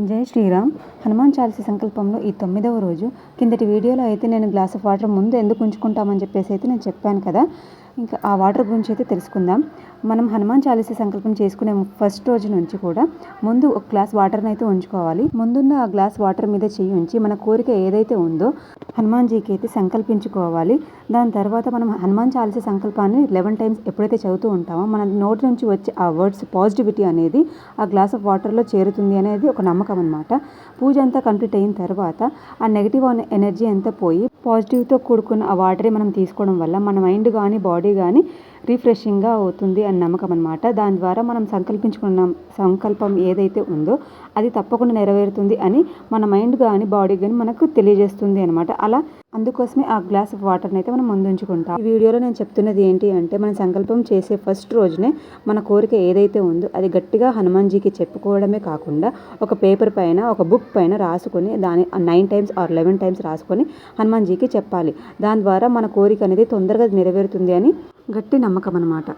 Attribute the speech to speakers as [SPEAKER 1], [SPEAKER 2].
[SPEAKER 1] जय श्रीराम. హనుమాన్ చాలీస సంకల్పంలో ఈ తొమ్మిదవ రోజు. కిందటి వీడియోలో అయితే నేను గ్లాస్ ఆఫ్ వాటర్ ముందు ఎందుకు ఉంచుకుంటామని చెప్పేసి అయితే నేను చెప్పాను కదా. ఇంకా ఆ వాటర్ గురించి అయితే తెలుసుకుందాం. మనం హనుమాన్ చాలీస సంకల్పం చేసుకునే ఫస్ట్ రోజు నుంచి కూడా ముందు ఒక గ్లాస్ వాటర్ని అయితే ఉంచుకోవాలి. ముందున్న ఆ గ్లాస్ వాటర్ మీద చేయి ఉంచి మన కోరిక ఏదైతే ఉందో హనుమాన్జీకి అయితే సంకల్పించుకోవాలి. దాని తర్వాత మనం హనుమాన్ చాలీస సంకల్పాన్ని లెవెన్ టైమ్స్ ఎప్పుడైతే చదువుతూ ఉంటామో మన నోటి నుంచి వచ్చే ఆ వర్డ్స్ పాజిటివిటీ అనేది ఆ గ్లాస్ ఆఫ్ వాటర్లో చేరుతుంది అనేది ఒక నమ్మకం అనమాట పూజ అంతా కంప్లీట్ అయిన తర్వాత ఆ నెగిటివ్ ఎనర్జీ అంతా పోయి పాజిటివ్తో కూడుకున్న ఆ వాటరే మనం తీసుకోవడం వల్ల మన మైండ్ కానీ బాడీ కానీ రిఫ్రెషింగ్గా అవుతుంది అని నమ్మకం అనమాట దాని ద్వారా మనం సంకల్పించుకున్న సంకల్పం ఏదైతే ఉందో అది తప్పకుండా నెరవేరుతుంది అని మన మైండ్ కానీ బాడీ కానీ మనకు తెలియజేస్తుంది అనమాట అలా అందుకోసమే ఆ గ్లాస్ ఆఫ్ వాటర్ని అయితే మనం ముందుంచుకుంటాం. ఈ వీడియోలో నేను చెప్తున్నది ఏంటి అంటే మన సంకల్పం చేసే ఫస్ట్ రోజునే మన కోరిక ఏదైతే ఉందో అది గట్టిగా హనుమాన్జీకి చెప్పుకోవడమే కాకుండా ఒక పేపర్ పైన ఒక బుక్ పైన రాసుకొని దాని nine times or eleven times రాసుకొని హనుమాన్జీకి చెప్పాలి. దాని ద్వారా మన కోరిక అనేది తొందరగా నెరవేరుతుంది అని గట్టి నమ్మకం అన్నమాట